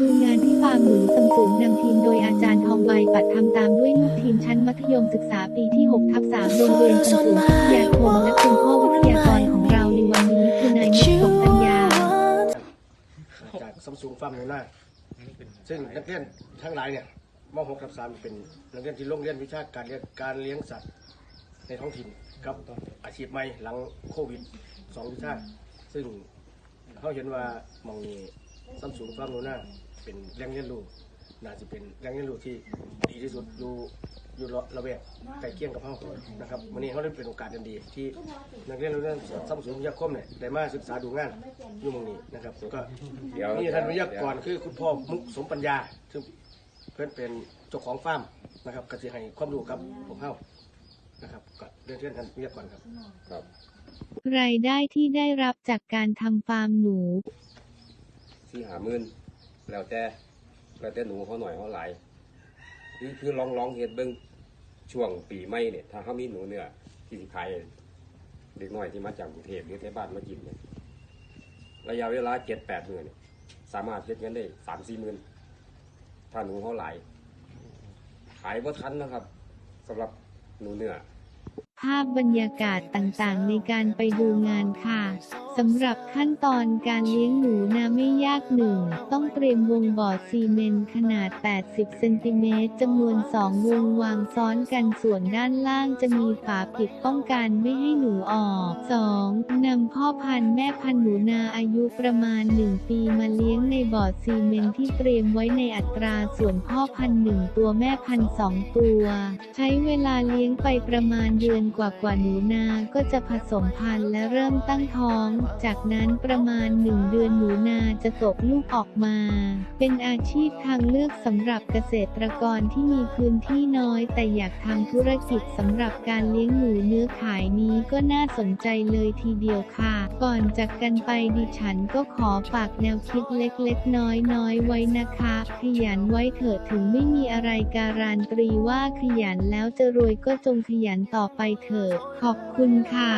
ดูงานที่ฟาร์มหนูซัมซุงนำทีมโดยอาจารย์ทองใบปัดทำตามด้วยลูกทีมชั้นมัธยมศึกษาปีที่6ทับ3โรงเรียนซัมซุงวิทยาคมและคุณพ่อวิทยากรของเราในวันนี้คือนายมุกสมปัญญาจากซัมซุงฟาร์มโนนาซึ่งนักเรียนทั้งหลายเนี่ยม .6 กับ3เป็นนักเรียนที่โรงเรียนวิชาการเรียนการเลี้ยงสัตว์ในท้องถิ่นกับอาชีพใหม่หลังโควิดสองวิชาซึ่งเขาเห็นว่าหมองนี้ ซัมซุงฟาร์มโนนาเป็นแหล่งเรียนรู้น่าจะเป็นแหล่งเรียนรู้ที่ดีที่สุดอยู่อยู่ระแวกใกล้เคียงกับเขานะครับวันนี้เขาได้เป็นโอกาสอันดี ที่นักเรียนโรงเรียนซัมซุงวิทยาคมเนี่ยได้มาศึกษาดูงานอยู่หมองนี้นะครับก็เดี๋ยวนี่ท่านวิทยากรคือคุณพ่อมุกสมปัญญาซึ่งเพื่อนเป็นเจ้าของฟาร์มนะครับก็จะให้ความรู้กับผมเฮานะครับก็เรียนเชิญท่านวิทยากรครับครับรายได้ที่ได้รับจากการทำฟาร์มหนู สี่หามื่นแล้วแต่แล้วแต่หนูเขาหน่อยเขาหลายคือคือลองลองเห็ดเบิ้งช่วงปีใหม่เนี่ยถ้าเขามีหนูเนื้อที่สิขายเด็กน้อยที่มาจากกรุงเทพหรือที่บ้านมากินเนี่ยระยะเวลาเจ็ดแปดเดือนสามารถเฮ็ดเงินได้สามสี่หมื่นถ้าหนูเขาหลายขายว่าทันนะครับสำหรับหนูเนื้อาพบรรยากาศต่างๆ ในการไปดูงานค่ะสำหรับขั้นตอนการเลี้ยงหนูนาไม่ยากหนึ่งต้องเตรียมวงบ่อซีเมนต์ขนาด 80 เซนติเมตรจำนวน 2 วงวางซ้อนกันส่วนด้านล่างจะมีฝาปิดป้องกันไม่ให้หนูออก 2. นำพ่อพันธุ์แม่พันธุ์หนูนาอายุประมาณ 1 ปีมาเลี้ยงในบ่อซีเมนที่เตรียมไว้ในอัตราส่วนพ่อพันธุ์หนึ่งตัวแม่พันธุ์สองตัว ใช้เวลาเลี้ยงไปประมาณเดือนกว่ากว่าหนูนาก็จะผสมพันธุ์และเริ่มตั้งท้อง จากนั้นประมาณหนึ่งเดือนหนูนาจะตกลูกออกมา เป็นอาชีพทางเลือกสำหรับเกษตรกรที่มีพื้นที่น้อย แต่อยากทำธุรกิจสำหรับการเลี้ยงหนูเนื้อขายนี้ก็น่าสนใจเลยทีเดียวค่ะ ก่อนจากกันไปดิฉันก็ขอฝากแนวคิดเล็กๆ น้อยๆ ไว้นะคะ ขยันไว้เถิดถึงไม่มีอะไรการันตรีว่าขยันแล้วจะรวยก็จงขยันต่อไปเถิดขอบคุณค่ะ